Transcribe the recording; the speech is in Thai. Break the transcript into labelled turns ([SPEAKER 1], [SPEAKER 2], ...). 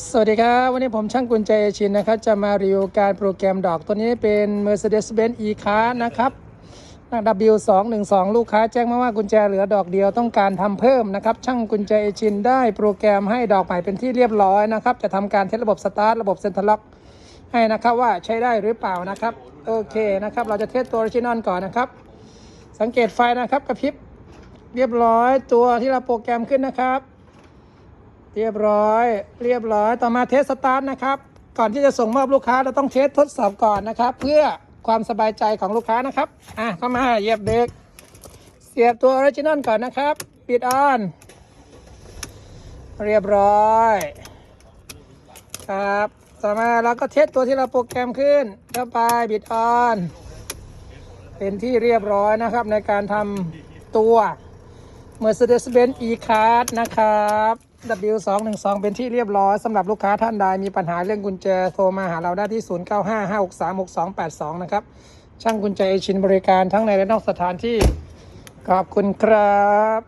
[SPEAKER 1] สวัสดีครับ วันนี้ผมช่างกุญแจเอชินนะครับ จะมารีวิวการโปรแกรมดอกตัวนี้เป็น Mercedes-Benz E-Class นะครับนัก W212 ลูกค้าแจ้งมาว่ากุญแจเหลือดอกเดียวต้องการทำเพิ่มนะครับ ช่างกุญแจเอชินได้โปรแกรมให้ดอกใหม่เป็นที่เรียบร้อยนะครับ จะทำการเทสระบบสตาร์ทระบบเซ็นทรัลล็อกให้นะครับว่าใช้ได้หรือเปล่านะครับโอเคนะครับ เราจะเทสตัวออริจินอลก่อนนะครับ สังเกตไฟนะครับกระพริบเรียบร้อยตัวที่เราโปรแกรมขึ้นนะครับ เรียบร้อย เรียบร้อย ต่อมาเทสสตาร์ทนะครับ ก่อนที่จะส่งมอบลูกค้าเราต้องเทสทดสอบก่อนนะครับ เพื่อความสบายใจของลูกค้านะครับ อะเข้ามาเหยียบเบรกเสียบตัวออริจินอลก่อนนะครับ ปิดออน เรียบร้อย ครับ ต่อมาเราก็เทสตัวที่เราโปรแกรมขึ้นเข้าไปบิดออน เป็นที่เรียบร้อยนะครับในการทำตัว Mercedes-Benz E-Class นะครับ W212 เป็นที่เรียบร้อยสำหรับลูกค้าท่านใดมีปัญหาเรื่องกุญแจโทรมาหาเราได้ที่ 0955636282 นะครับ ช่างกุญแจเอชินบริการทั้งในและนอกสถานที่ ขอบคุณครับ